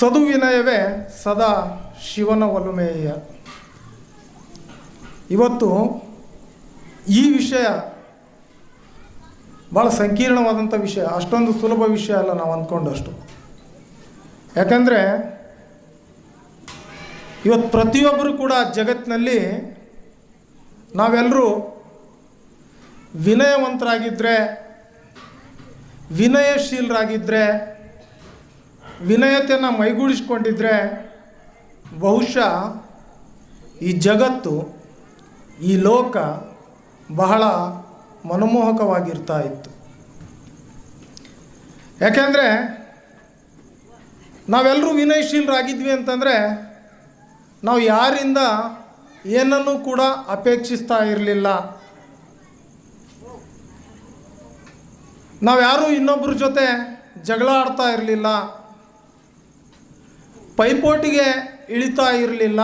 ಸದುವಿನಯವೇ ಸದಾ ಶಿವನ ಒಲುಮೆಯ ಇವತ್ತು ಈ ವಿಷಯ ಭಾಳ ಸಂಕೀರ್ಣವಾದಂಥ ವಿಷಯ, ಅಷ್ಟೊಂದು ಸುಲಭ ವಿಷಯ ಅಲ್ಲ ನಾವು ಅಂದ್ಕೊಂಡಷ್ಟು. ಯಾಕಂದರೆ ಇವತ್ತು ಪ್ರತಿಯೊಬ್ಬರು ಕೂಡ ಜಗತ್ತಿನಲ್ಲಿ ನಾವೆಲ್ಲರೂ ವಿನಯವಂತರಾಗಿದ್ದರೆ ವಿನಯಶೀಲರಾಗಿದ್ದರೆ ವಿನಯತೆಯನ್ನು ಮೈಗೂಡಿಸ್ಕೊಂಡಿದ್ರೆ ಬಹುಶಃ ಈ ಜಗತ್ತು, ಈ ಲೋಕ ಬಹಳ ಮನಮೋಹಕವಾಗಿರ್ತಾ ಇತ್ತು. ಯಾಕೆಂದರೆ ನಾವೆಲ್ಲರೂ ವಿನಯಶೀಲರಾಗಿದ್ವಿ ಅಂತಂದರೆ ನಾವು ಯಾರಿಂದ ಏನನ್ನೂ ಕೂಡ ಅಪೇಕ್ಷಿಸ್ತಾ ಇರಲಿಲ್ಲ. ನಾವು ಯಾರೂ ಇನ್ನೊಬ್ಬರ ಜೊತೆ ಜಗಳ ಆಡ್ತಾ ಇರಲಿಲ್ಲ. ಪೈಪೋಟಿಗೆ ಇಳಿತಾ ಇರಲಿಲ್ಲ.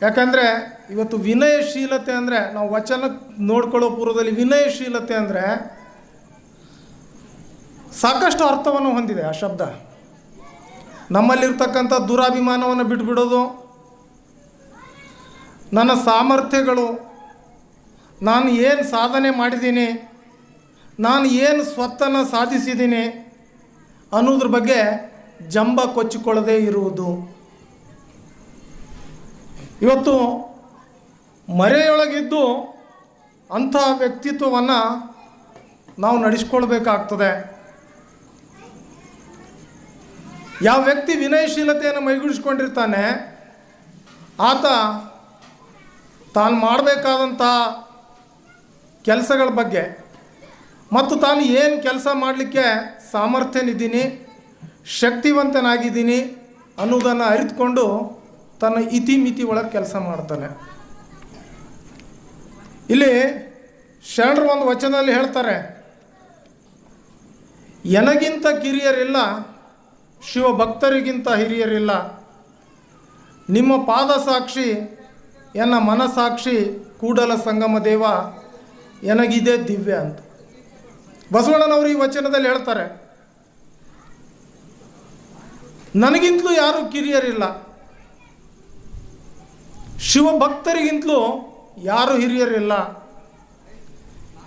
ಯಾಕಂದರೆ ಇವತ್ತು ವಿನಯಶೀಲತೆ ಅಂದರೆ ನಾವು ವಚನ ನೋಡ್ಕೊಳ್ಳೋ ಪೂರ್ವದಲ್ಲಿ ವಿನಯಶೀಲತೆ ಅಂದರೆ ಸಾಕಷ್ಟು ಅರ್ಥವನ್ನು ಹೊಂದಿದೆ ಆ ಶಬ್ದ. ನಮ್ಮಲ್ಲಿರ್ತಕ್ಕಂಥ ದುರಾಭಿಮಾನವನ್ನು ಬಿಟ್ಬಿಡೋದು, ನನ್ನ ಸಾಮರ್ಥ್ಯಗಳು, ನಾನು ಏನು ಸಾಧನೆ ಮಾಡಿದ್ದೀನಿ, ನಾನು ಏನು ಸ್ವತ್ತನ್ನು ಸಾಧಿಸಿದ್ದೀನಿ ಅನ್ನೋದ್ರ ಬಗ್ಗೆ ಜಂಬ ಕೊಚ್ಚಿಕೊಳ್ಳದೇ ಇರುವುದು. ಇವತ್ತು ಮರೆಯೊಳಗಿದ್ದು ಅಂಥ ವ್ಯಕ್ತಿತ್ವವನ್ನು ನಾವು ನಡೆಸ್ಕೊಳ್ಬೇಕಾಗ್ತದೆ. ಯಾವ ವ್ಯಕ್ತಿ ವಿನಯಶೀಲತೆಯನ್ನು ಮೈಗೂಡಿಸ್ಕೊಂಡಿರ್ತಾನೆ, ಆತ ತಾನು ಮಾಡಬೇಕಾದಂಥ ಕೆಲಸಗಳ ಬಗ್ಗೆ, ಮತ್ತು ತಾನು ಏನು ಕೆಲಸ ಮಾಡಲಿಕ್ಕೆ ಸಾಮರ್ಥ್ಯನಿದ್ದೀನಿ ಶಕ್ತಿವಂತನಾಗಿದ್ದೀನಿ ಅನ್ನೋದನ್ನು ಅರಿತುಕೊಂಡು ತನ್ನ ಇತಿಮಿತಿ ಒಳಗೆ ಕೆಲಸ ಮಾಡ್ತಾನೆ. ಇಲ್ಲಿ ಶರಣರು ಒಂದು ವಚನದಲ್ಲಿ ಹೇಳ್ತಾರೆ, ಎನಗಿಂತ ಕಿರಿಯರಿಲ್ಲ, ಶಿವಭಕ್ತರಿಗಿಂತ ಹಿರಿಯರಿಲ್ಲ. ನಿಮ್ಮ ಪಾದ ಸಾಕ್ಷಿ ಎನ್ನ ಮನಸಾಕ್ಷಿ ಕೂಡಲ ಸಂಗಮ ದೇವ, ಎನಗಿದೆ ದಿವ್ಯ ಅಂತ. ಬಸವಣ್ಣನವರು ಈ ವಚನದಲ್ಲಿ ಹೇಳ್ತಾರೆ ನನಗಿಂತಲೂ ಯಾರೂ ಕಿರಿಯರಿಲ್ಲ. ಶಿವಭಕ್ತರಿಗಿಂತಲೂ ಯಾರೂ ಹಿರಿಯರಿಲ್ಲ.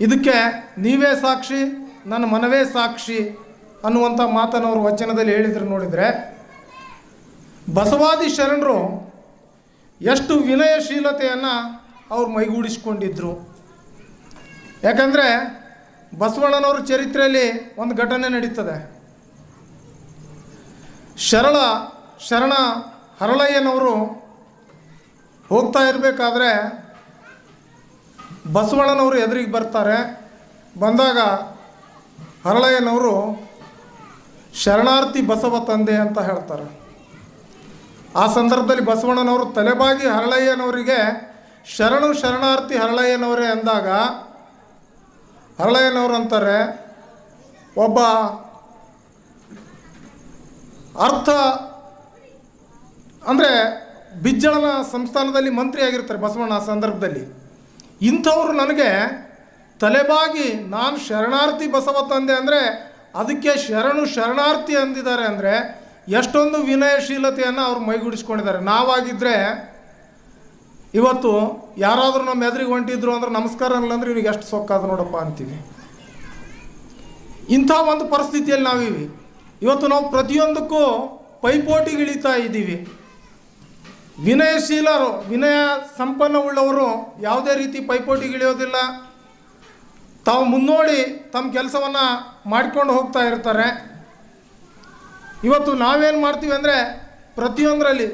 ಇದಕ್ಕೆ ನೀವೇ ಸಾಕ್ಷಿ, ನನ್ನ ಮನವೇ ಸಾಕ್ಷಿ ಅನ್ನುವಂಥ ಮಾತನ್ನು ಅವರು ವಚನದಲ್ಲಿ ಹೇಳಿದ್ರು ನೋಡಿದರೆ, ಬಸವಾದಿ ಶರಣರು ಎಷ್ಟು ವಿನಯಶೀಲತೆಯನ್ನು ಅವ್ರು ಮೈಗೂಡಿಸ್ಕೊಂಡಿದ್ರು. ಯಾಕಂದರೆ ಬಸವಣ್ಣನವ್ರ ಚರಿತ್ರೆಯಲ್ಲಿ ಒಂದು ಘಟನೆ ನಡೀತದೆ. ಶರಳ, ಶರಣ ಹರಳಯ್ಯನವರು ಹೋಗ್ತಾ ಇರಬೇಕಾದ್ರೆ ಬಸವಣ್ಣನವರು ಎದುರಿಗೆ ಬರ್ತಾರೆ. ಬಂದಾಗ ಹರಳಯ್ಯನವರು ಶರಣಾರ್ಥಿ ಬಸವ ತಂದೆ ಅಂತ ಹೇಳ್ತಾರೆ. ಆ ಸಂದರ್ಭದಲ್ಲಿ ಬಸವಣ್ಣನವರು ತಲೆಬಾಗಿ ಹರಳಯ್ಯನವರಿಗೆ ಶರಣು ಶರಣಾರ್ಥಿ ಹರಳಯ್ಯನವರೇ ಅಂದಾಗ ಹರಳಯ್ಯನವರು ಅಂತಾರೆ, ಒಬ್ಬ ಅರ್ಥ ಅಂದರೆ ಬಿಜ್ಜಳನ ಸಂಸ್ಥಾನದಲ್ಲಿ ಮಂತ್ರಿ ಆಗಿರ್ತಾರೆ ಬಸವಣ್ಣ ಸಂದರ್ಭದಲ್ಲಿ. ಇಂಥವ್ರು ನನಗೆ ತಲೆಬಾಗಿ ನಾನು ಶರಣಾರ್ಥಿ ಬಸವ ತಂದೆ ಅಂದರೆ ಅದಕ್ಕೆ ಶರಣು ಶರಣಾರ್ಥಿ ಅಂದಿದ್ದಾರೆ ಅಂದರೆ ಎಷ್ಟೊಂದು ವಿನಯಶೀಲತೆಯನ್ನು ಅವ್ರು ಮೈಗೂಡಿಸ್ಕೊಂಡಿದ್ದಾರೆ. ನಾವಾಗಿದ್ದರೆ ಇವತ್ತು ಯಾರಾದರೂ ನಮ್ಮ ಎದುರಿಗೆ ಹೊಂಟಿದ್ರು ಅಂದ್ರೆ ನಮಸ್ಕಾರ ಅಂದ್ರೆ ಇವ್ರಿಗೆ ಎಷ್ಟು ಸೊಕ್ಕಾದ ನೋಡಪ್ಪ ಅಂತೀವಿ. ಇಂಥ ಒಂದು ಪರಿಸ್ಥಿತಿಯಲ್ಲಿ ನಾವಿವಿ. ಇವತ್ತು ನಾವು ಪ್ರತಿಯೊಂದಕ್ಕೂ ಪೈಪೋಟಿಗಿಳಿತಾ ಇದ್ದೀವಿ. ವಿನಯಶೀಲರು ವಿನಯ ಸಂಪನ್ನವುಳ್ಳವರು ಯಾವುದೇ ರೀತಿ ಪೈಪೋಟಿಗಿಳಿಯೋದಿಲ್ಲ ತಾವು ಮುನ್ನೋಡಿ ತಮ್ಮ ಕೆಲಸವನ್ನು ಮಾಡಿಕೊಂಡು ಹೋಗ್ತಾ ಇರ್ತಾರೆ. ಇವತ್ತು ನಾವೇನು ಮಾಡ್ತೀವಿ ಅಂದರೆ ಪ್ರತಿಯೊಂದರಲ್ಲಿ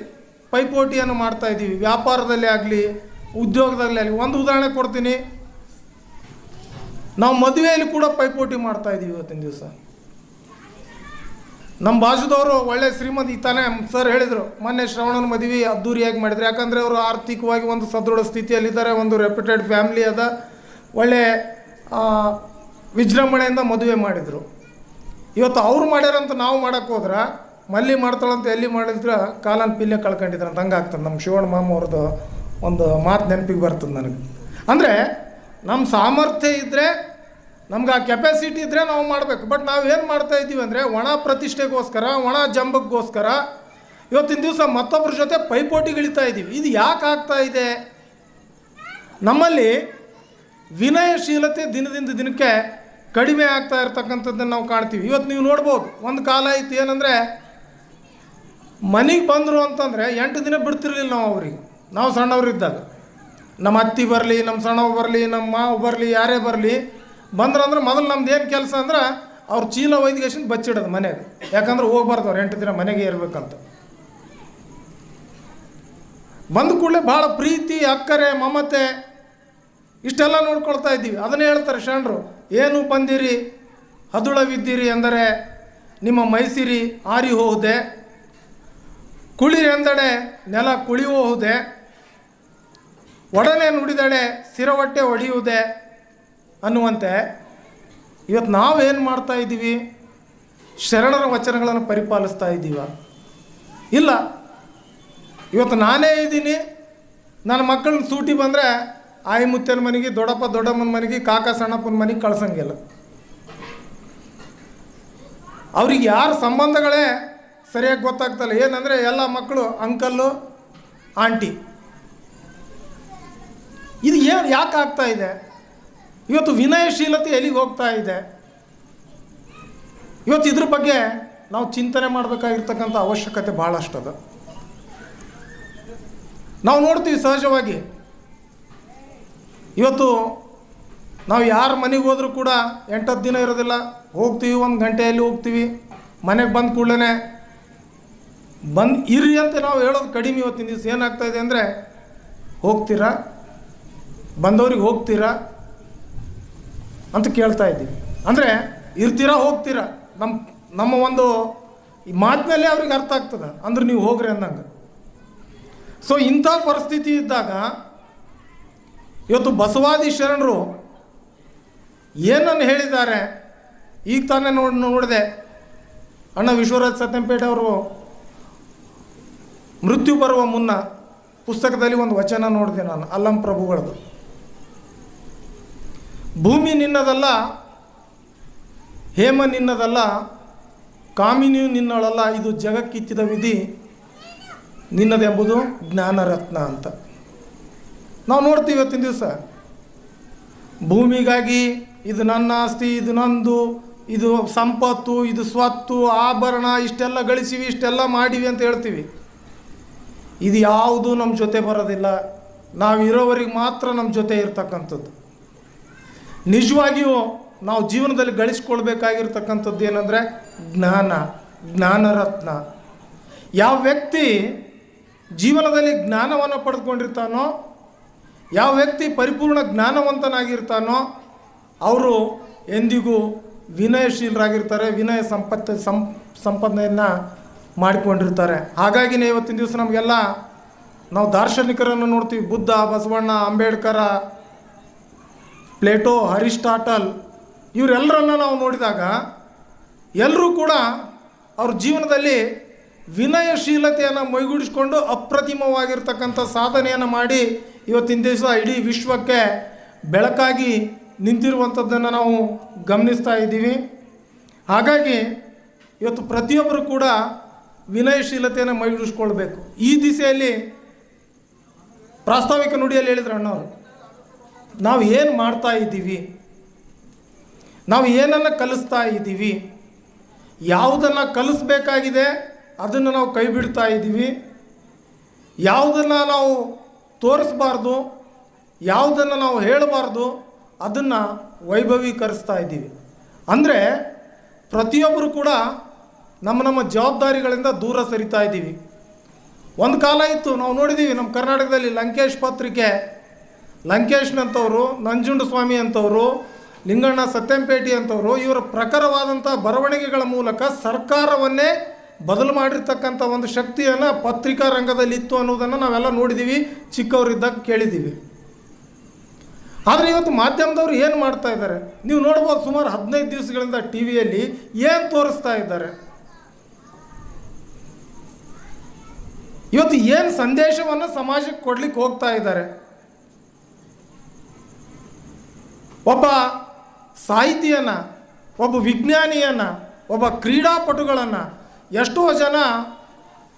ಪೈಪೋಟಿಯನ್ನು ಮಾಡ್ತಾ ಇದ್ದೀವಿ. ವ್ಯಾಪಾರದಲ್ಲಿ ಆಗಲಿ, ಉದ್ಯೋಗದಲ್ಲಿ ಆಗಲಿ. ಒಂದು ಉದಾಹರಣೆ ಕೊಡ್ತೀನಿ. ನಾವು ಮದುವೆಯಲ್ಲಿ ಕೂಡ ಪೈಪೋಟಿ ಮಾಡ್ತಾ ಇದ್ದೀವಿ ಇವತ್ತಿನ ದಿವಸ. ನಮ್ಮ ಬಾಜುದವರು ಒಳ್ಳೆ ಶ್ರೀಮಂತ ತಾನೇ ಸರ್ ಹೇಳಿದರು, ಮೊನ್ನೆ ಶ್ರವಣನ ಮದುವೆ ಅದ್ದೂರಿಯಾಗಿ ಮಾಡಿದ್ರು. ಯಾಕಂದರೆ ಅವರು ಆರ್ಥಿಕವಾಗಿ ಒಂದು ಸದೃಢ ಸ್ಥಿತಿಯಲ್ಲಿದ್ದಾರೆ, ಒಂದು ರೆಪ್ಯುಟೆಡ್ ಫ್ಯಾಮ್ಲಿ ಅದ. ಒಳ್ಳೆ ವಿಜೃಂಭಣೆಯಿಂದ ಮದುವೆ ಮಾಡಿದರು. ಇವತ್ತು ಅವ್ರು ಮಾಡ್ಯಾರಂತ ನಾವು ಮಾಡೋಕ್ಕೆ ಹೋದ್ರೆ, ಮಲ್ಲಿ ಮಾಡ್ತಾಳಂತ ಎಲ್ಲಿ ಮಾಡಿದ್ರೆ, ಕಾಲನ್ ಪಿಲ್ಲೆ ಕಳ್ಕೊಂಡಿದ್ರು ಅಂತ ಹಂಗೆ ಆಗ್ತದೆ. ನಮ್ಮ ಶಿವಣ್ಣ ಮಾಮ ಅವ್ರದ್ದು ಒಂದು ಮಾತು ನೆನಪಿಗೆ ಬರ್ತದೆ ನನಗೆ. ಅಂದರೆ ನಮ್ಮ ಸಾಮರ್ಥ್ಯ ಇದ್ದರೆ ನಮ್ಗೆ ಆ ಕೆಪಾಸಿಟಿ ಇದ್ದರೆ ನಾವು ಮಾಡಬೇಕು. ಬಟ್ ನಾವು ಏನು ಮಾಡ್ತಾ ಇದ್ದೀವಿ ಅಂದರೆ ಒಣ ಪ್ರತಿಷ್ಠೆಗೋಸ್ಕರ, ಒಣ ಜಂಬಕ್ಕೋಸ್ಕರ ಇವತ್ತಿನ ದಿವಸ ಮತ್ತೊಬ್ಬರ ಜೊತೆ ಪೈಪೋಟಿಗಿಳಿತಾ ಇದ್ದೀವಿ. ಇದು ಯಾಕೆ ಆಗ್ತಾ ಇದೆ? ನಮ್ಮಲ್ಲಿ ವಿನಯಶೀಲತೆ ದಿನದಿಂದ ದಿನಕ್ಕೆ ಕಡಿಮೆ ಆಗ್ತಾ ಇರತಕ್ಕಂಥದ್ದನ್ನು ನಾವು ಕಾಣ್ತೀವಿ. ಇವತ್ತು ನೀವು ನೋಡ್ಬೋದು, ಒಂದು ಕಾಲ ಇತ್ತು ಏನಂದರೆ ಮನೆಗೆ ಬಂದರು ಅಂತಂದರೆ ಎಂಟು ದಿನ ಬಿಡ್ತಿರ್ಲಿಲ್ಲ ನಾವು ಅವ್ರಿಗೆ. ನಾವು ಸಣ್ಣವರಿದ್ದಾಗ. ನಮ್ಮ ಅತ್ತಿ ಬರಲಿ ನಮ್ಮ ಸಣ್ಣವ್ ಬರಲಿ ನಮ್ಮ ಮಾವು ಬರಲಿ, ಯಾರೇ ಬರಲಿ ಬಂದ್ರಂದ್ರೆ ಮೊದಲು ನಮ್ದು ಏನು ಕೆಲಸ ಅಂದ್ರೆ ಅವ್ರು ಚೀಲ ಒಯ್ದಿಗೆಸಿಂದ ಬಚ್ಚಿಡೋದು ಮನೆಗೆ ಯಾಕಂದ್ರೆ ಹೋಗ್ಬಾರ್ದು ಅವ್ರು ಎಂಟು ದಿನ ಮನೆಗೆ ಇರಬೇಕಂತ. ಬಂದ ಕೂಡಲೇ ಭಾಳ ಪ್ರೀತಿ, ಅಕ್ಕರೆ, ಮಮತೆ ಇಷ್ಟೆಲ್ಲ ನೋಡ್ಕೊಳ್ತಾ ಇದ್ದೀವಿ. ಅದನ್ನೇ ಹೇಳ್ತಾರೆ ಶರಣರು ಏನು ಬಂದಿರಿ? ಹದುಳವಿದ್ದೀರಿ ಎಂದರೆ ನಿಮ್ಮ ಮೈಸಿರಿ ಆರಿ ಹೋದೆ ಕುಳಿರಿ ಎಂದಡೆ ನೆಲ ಕುಳಿಯುವುದೇ ಒಡನೆ ನುಡಿದಡೆ ಹೊಟ್ಟೆ ಒಡೆಯುವುದೇ? ಅನ್ನುವಂತೆ ಇವತ್ತು ನಾವೇನು ಮಾಡ್ತಾ ಇದ್ದೀವಿ? ಶರಣರ ವಚನಗಳನ್ನು ಪರಿಪಾಲಿಸ್ತಾ ಇದ್ದೀವ? ಇಲ್ಲ. ಇವತ್ತು ನಾನೇ ಇದ್ದೀನಿ. ನನ್ನ ಮಕ್ಕಳನ್ನ ಸೂಟಿ ಬಂದರೆ ಆಯಿ ಮುತ್ತನ ಮನೆಗೆ, ದೊಡ್ಡಪ್ಪ ದೊಡ್ಡಮ್ಮನ ಮನೆಗೆ, ಕಾಕ ಸಣ್ಣಪ್ಪನ ಮನೆಗೆ ಕಳ್ಸಂಗಿಲ್ಲ. ಅವ್ರಿಗೆ ಯಾರ ಸಂಬಂಧಗಳೇ ಸರಿಯಾಗಿ ಗೊತ್ತಾಗ್ತಲ್ಲ. ಏನಂದರೆ ಎಲ್ಲ ಮಕ್ಕಳು ಅಂಕಲ್ಲು, ಆಂಟಿ. ಇದು ಏನು ಯಾಕೆ ಆಗ್ತಾ ಇದೆ? ಇವತ್ತು ವಿನಯಶೀಲತೆ ಎಲ್ಲಿಗೆ ಹೋಗ್ತಾ ಇದೆ? ಇವತ್ತು ಇದ್ರ ಬಗ್ಗೆ ನಾವು ಚಿಂತನೆ ಮಾಡಬೇಕಾಗಿರ್ತಕ್ಕಂಥ ಅವಶ್ಯಕತೆ ಭಾಳಷ್ಟದ ನಾವು ನೋಡ್ತೀವಿ ಸಹಜವಾಗಿ, ಇವತ್ತು ನಾವು ಯಾರ ಮನೆಗೆ ಹೋದರೂ ಕೂಡ ಎಂಟತ್ತು ದಿನ ಇರೋದಿಲ್ಲ. ಹೋಗ್ತೀವಿ, ಒಂದು ಗಂಟೆಯಲ್ಲಿ ಹೋಗ್ತೀವಿ. ಮನೆಗೆ ಬಂದ ಕೂಡಲೇ ಬಂದು ಇರ್ರಿ ಅಂತ ನಾವು ಹೇಳೋದು ಕಡಿಮೆ ಇವತ್ತಿನ ದಿವಸ. ಏನಾಗ್ತಾಯಿದೆ ಅಂದರೆ ಹೋಗ್ತೀರಾ? ಬಂದವ್ರಿಗೆ ಹೋಗ್ತೀರಾ? ಅಂತ ಕೇಳ್ತಾ ಇದ್ದೀವಿ. ಅಂದರೆ ಇರ್ತೀರಾ ಹೋಗ್ತೀರಾ? ನಮ್ಮ ನಮ್ಮ ಒಂದು ಈ ಮಾತಿನಲ್ಲೇ ಅವ್ರಿಗೆ ಅರ್ಥ ಆಗ್ತದೆ. ಅಂದ್ರೆ ನೀವು ಹೋಗ್ರಿ ಅನ್ನಂಗೆ ಸೊ ಇಂಥ ಪರಿಸ್ಥಿತಿ ಇದ್ದಾಗ ಇವತ್ತು ಬಸವಾದಿ ಶರಣರು ಏನನ್ನು ಹೇಳಿದ್ದಾರೆ? ಈಗ ತಾನೇ ನೋಡಿ, ನೋಡಿದೆ. ಅಣ್ಣ ವಿಶ್ವರಾಜ್ ಸತ್ಯಂಪೇಟೆ ಅವರು ಮೃತ್ಯು ಬರುವ ಮುನ್ನ ಪುಸ್ತಕದಲ್ಲಿ ಒಂದು ವಚನ ನೋಡಿದೆ ನಾನು, ಅಲ್ಲಂ ಪ್ರಭುಗಳದು. ಭೂಮಿ ನಿನ್ನದಲ್ಲ, ಹೇಮ ನಿನ್ನದಲ್ಲ ಕಾಮಿನಿಯು ನಿನ್ನಳಲ್ಲ, ಇದು ಜಗಕ್ಕಿತ್ತಿದ ವಿಧಿ ನಿನ್ನದೆಂಬುದು ಜ್ಞಾನರತ್ನ ಅಂತ. ನಾವು ನೋಡ್ತೀವಿ ಇವತ್ತಿನ ದಿವಸ. ಭೂಮಿಗಾಗಿ ಇದು ನನ್ನ ಆಸ್ತಿ, ಇದು ನಂದು, ಇದು ಸಂಪತ್ತು, ಇದು ಸ್ವತ್ತು, ಆಭರಣ, ಇಷ್ಟೆಲ್ಲ ಗಳಿಸಿವಿ, ಇಷ್ಟೆಲ್ಲ ಮಾಡಿವಿ ಅಂತ ಹೇಳ್ತೀವಿ. ಇದು ಯಾವುದು ನಮ್ಮ ಜೊತೆ ಬರೋದಿಲ್ಲ. ನಾವು ಇರೋವರೆಗೆ ಮಾತ್ರ ನಮ್ಮ ಜೊತೆ ಇರ್ತಕ್ಕಂಥದ್ದು. ನಿಜವಾಗಿಯೂ ನಾವು ಜೀವನದಲ್ಲಿ ಗಳಿಸ್ಕೊಳ್ಬೇಕಾಗಿರ್ತಕ್ಕಂಥದ್ದು ಏನಂದರೆ ಜ್ಞಾನ, ಜ್ಞಾನರತ್ನ. ಯಾವ ವ್ಯಕ್ತಿ ಜೀವನದಲ್ಲಿ ಜ್ಞಾನವನ್ನು ಪಡೆದುಕೊಂಡಿರ್ತಾನೋ, ಯಾವ ವ್ಯಕ್ತಿ ಪರಿಪೂರ್ಣ ಜ್ಞಾನವಂತನಾಗಿರ್ತಾನೋ, ಅವರು ಎಂದಿಗೂ ವಿನಯಶೀಲರಾಗಿರ್ತಾರೆ, ವಿನಯ ಸಂಪತ್ತು, ಸಂ ಮಾಡಿಕೊಂಡಿರ್ತಾರೆ. ಹಾಗಾಗಿನೇ ಇವತ್ತಿನ ದಿವಸ ನಮಗೆಲ್ಲ ನಾವು ದಾರ್ಶನಿಕರನ್ನು ನೋಡ್ತೀವಿ. ಬುದ್ಧ, ಬಸವಣ್ಣ, ಅಂಬೇಡ್ಕರ ಪ್ಲೇಟೋ, ಅರಿಸ್ಟಾಟಲ್ ಇವರೆಲ್ಲರನ್ನ ನಾವು ನೋಡಿದಾಗ ಎಲ್ಲರೂ ಕೂಡ ಅವ್ರ ಜೀವನದಲ್ಲಿ ವಿನಯಶೀಲತೆಯನ್ನು ಮೈಗೂಡಿಸ್ಕೊಂಡು ಅಪ್ರತಿಮವಾಗಿರ್ತಕ್ಕಂಥ ಸಾಧನೆಯನ್ನು ಮಾಡಿ ಇವತ್ತಿನ ದಿವಸ ಇಡೀ ವಿಶ್ವಕ್ಕೆ ಬೆಳಕಾಗಿ ನಿಂತಿರುವಂಥದ್ದನ್ನು ನಾವು ಗಮನಿಸ್ತಾ ಇದ್ದೀವಿ. ಹಾಗಾಗಿ ಇವತ್ತು ಪ್ರತಿಯೊಬ್ಬರು ಕೂಡ ವಿನಯಶೀಲತೆಯನ್ನು ಮೈಗೂಡಿಸ್ಕೊಳ್ಬೇಕು. ಈ ದಿಸೆಯಲ್ಲಿ ಪ್ರಾಸ್ತಾವಿಕ ನುಡಿಯಲ್ಲಿ ಹೇಳಿದ್ರು ಅಣ್ಣವರು ನಾವು ಏನು ಮಾಡ್ತಾ ಇದ್ದೀವಿ? ನಾವು ಏನನ್ನು ಕಲಿಸ್ತಾ ಇದ್ದೀವಿ? ಯಾವುದನ್ನು ಕಲಿಸ್ಬೇಕಾಗಿದೆ? ಅದನ್ನು ನಾವು ಕೈ ಬಿಡ್ತಾ ಇದ್ದೀವಿ. ಯಾವುದನ್ನು ನಾವು ತೋರಿಸ್ಬಾರ್ದು? ಯಾವುದನ್ನು ನಾವು ಹೇಳಬಾರ್ದು? ಅದನ್ನು ವೈಭವೀಕರಿಸ್ತಾ ಇದ್ದೀವಿ. ಅಂದರೆ ಪ್ರತಿಯೊಬ್ಬರು ಕೂಡ ನಮ್ಮ ನಮ್ಮ ಜವಾಬ್ದಾರಿಗಳಿಂದ ದೂರ ಸರಿತಾ ಇದ್ದೀವಿ. ಒಂದು ಕಾಲ ಇತ್ತು, ನಾವು ನೋಡಿದ್ದೀವಿ ನಮ್ಮ ಕರ್ನಾಟಕದಲ್ಲಿ ಲಂಕೇಶ್ ಪತ್ರಿಕೆ ಲಂಕೇಶ್ನಂಥವರು ನಂಜುಂಡಸ್ವಾಮಿ ಅಂಥವರು ಲಿಂಗಣ್ಣ ಸತ್ಯಂಪೇಟಿ ಅಂಥವರು ಇವರ ಪ್ರಖರವಾದಂಥ ಬರವಣಿಗೆಗಳ ಮೂಲಕ ಸರ್ಕಾರವನ್ನೇ ಬದಲು ಮಾಡಿರ್ತಕ್ಕಂಥ ಒಂದು ಶಕ್ತಿಯನ್ನು ಪತ್ರಿಕಾ ರಂಗದಲ್ಲಿ ಇತ್ತು ಅನ್ನೋದನ್ನು ನಾವೆಲ್ಲ ನೋಡಿದ್ದೀವಿ ಚಿಕ್ಕವರಿದ್ದಾಗ ಕೇಳಿದ್ದೀವಿ ಆದರೆ ಇವತ್ತು ಮಾಧ್ಯಮದವರು ಏನು ಮಾಡ್ತಾ ಇದ್ದಾರೆ? ನೀವು ನೋಡ್ಬೋದು ಸುಮಾರು ಹದಿನೈದು ದಿವಸಗಳಿಂದ ಟಿ ವಿಯಲ್ಲಿ ಏನು ತೋರಿಸ್ತಾ ಇದ್ದಾರೆ? ಇವತ್ತು ಏನು ಸಂದೇಶವನ್ನು ಸಮಾಜಕ್ಕೆ ಕೊಡ್ಲಿಕ್ಕೆ ಹೋಗ್ತಾ ಇದ್ದಾರೆ? ಒಬ್ಬ ಸಾಹಿತಿಯನ್ನು, ಒಬ್ಬ ವಿಜ್ಞಾನಿಯನ್ನು, ಒಬ್ಬ ಕ್ರೀಡಾಪಟುಗಳನ್ನು ಎಷ್ಟೋ ಜನ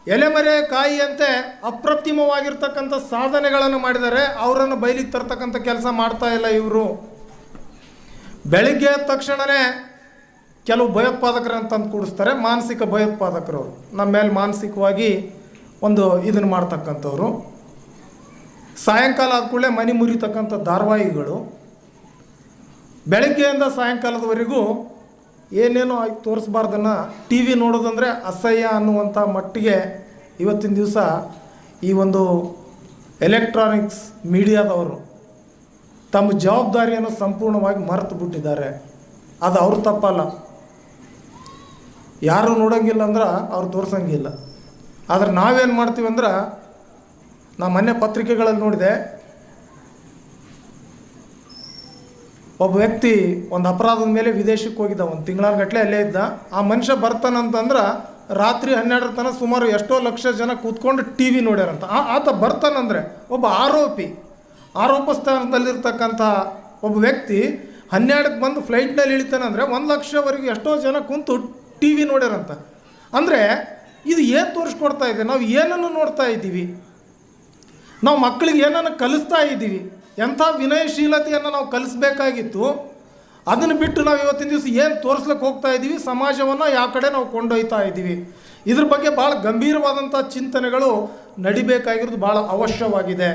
ಎಲೆಮರೆ ಕಾಯಿಯಂತೆ ಅಪ್ರತಿಮವಾಗಿರ್ತಕ್ಕಂಥ ಸಾಧನೆಗಳನ್ನು ಮಾಡಿದರೆ ಅವರನ್ನು ಬಯಲಿಗೆ ತರ್ತಕ್ಕಂಥ ಕೆಲಸ ಮಾಡ್ತಾ ಇಲ್ಲ ಇವರು. ಬೆಳಿಗ್ಗೆ ತಕ್ಷಣವೇ ಕೆಲವು ಭಯೋತ್ಪಾದಕರನ್ನು ತಂದು ಕೂಡಿಸ್ತಾರೆ ಮಾನಸಿಕ ಭಯೋತ್ಪಾದಕರು ನಮ್ಮ ಮೇಲೆ ಮಾನಸಿಕವಾಗಿ ಒಂದು ಇದನ್ನು ಮಾಡ್ತಕ್ಕಂಥವ್ರು. ಸಾಯಂಕಾಲ ಆದ ಕೂಡಲೇ ಮನೆ ಮುರಿತಕ್ಕಂಥ ಧಾರಾವಾಹಿಗಳು. ಬೆಳಗ್ಗೆಯಿಂದ ಸಾಯಂಕಾಲದವರೆಗೂ ಏನೇನೋ ಆಗಿ ತೋರಿಸ್ಬಾರ್ದನ್ನು ಟಿ ವಿ ನೋಡೋದಂದರೆ ಅಸಹ್ಯ ಅನ್ನುವಂಥ ಮಟ್ಟಿಗೆ ಇವತ್ತಿನ ದಿವಸ ಈ ಒಂದು ಎಲೆಕ್ಟ್ರಾನಿಕ್ಸ್ ಮೀಡಿಯಾದವರು ತಮ್ಮ ಜವಾಬ್ದಾರಿಯನ್ನು ಸಂಪೂರ್ಣವಾಗಿ ಮರೆತು ಬಿಟ್ಟಿದ್ದಾರೆ. ಅದು ಅವ್ರ ತಪ್ಪಲ್ಲ. ಯಾರೂ ನೋಡೋಂಗಿಲ್ಲ ಅಂದ್ರೆ ಅವ್ರು ತೋರಿಸಂಗಿಲ್ಲ. ಆದರೆ ನಾವೇನು ಮಾಡ್ತೀವಿ ಅಂದ್ರೆ ನಾ ಮೊನ್ನೆ ಪತ್ರಿಕೆಗಳಲ್ಲಿ ನೋಡಿದೆ ಒಬ್ಬ ವ್ಯಕ್ತಿ ಒಂದು ಅಪರಾಧದ ಮೇಲೆ ವಿದೇಶಕ್ಕೆ ಹೋಗಿದ್ದ, ಒಂದು ತಿಂಗಳಾನುಗಟ್ಲೆ ಅಲ್ಲೇ ಇದ್ದ. ಆ ಮನುಷ್ಯ ಬರ್ತಾನಂತಂದ್ರೆ ರಾತ್ರಿ ಹನ್ನೆರಡರ ತನಕ ಸುಮಾರು ಎಷ್ಟೋ ಲಕ್ಷ ಜನ ಕೂತ್ಕೊಂಡು ಟಿ ವಿ ನೋಡ್ಯಾರಂತ. ಆತ ಬರ್ತಾನಂದರೆ ಒಬ್ಬ ಆರೋಪಿ ಆರೋಪ ಸ್ಥಾನದಲ್ಲಿರ್ತಕ್ಕಂಥ ಒಬ್ಬ ವ್ಯಕ್ತಿ ಹನ್ನೆರಡಕ್ಕೆ ಬಂದು ಫ್ಲೈಟ್ನಲ್ಲಿ ಇಳಿತಾನಂದರೆ ಒಂದು ಲಕ್ಷವರೆಗೆ ಎಷ್ಟೋ ಜನ ಕುಂತು ಟಿ ವಿ ನೋಡ್ಯಾರಂತ. ಅಂದರೆ ಇದು ಏನು ತೋರಿಸ್ಕೊಡ್ತಾ ಇದೆ? ನಾವು ಏನನ್ನು ನೋಡ್ತಾ ಇದ್ದೀವಿ? ನಾವು ಮಕ್ಕಳಿಗೆ ಏನನ್ನು ಕಲಿಸ್ತಾ ಇದ್ದೀವಿ? ಎಂಥ ವಿನಯಶೀಲತೆಯನ್ನು ನಾವು ಕಲಿಸ್ಬೇಕಾಗಿತ್ತು, ಅದನ್ನು ಬಿಟ್ಟು ನಾವು ಇವತ್ತಿನ ದಿವಸ ಏನು ತೋರಿಸ್ಲಿಕ್ಕೆ ಹೋಗ್ತಾ ಇದ್ದೀವಿ ಸಮಾಜವನ್ನು ಯಾವ ಕಡೆ ನಾವು ಕೊಂಡೊಯ್ತಾ ಇದ್ದೀವಿ ಇದ್ರ ಬಗ್ಗೆ ಭಾಳ ಗಂಭೀರವಾದಂಥ ಚಿಂತನೆಗಳು ನಡಿಬೇಕಾಗಿರೋದು ಭಾಳ ಅವಶ್ಯವಾಗಿದೆ.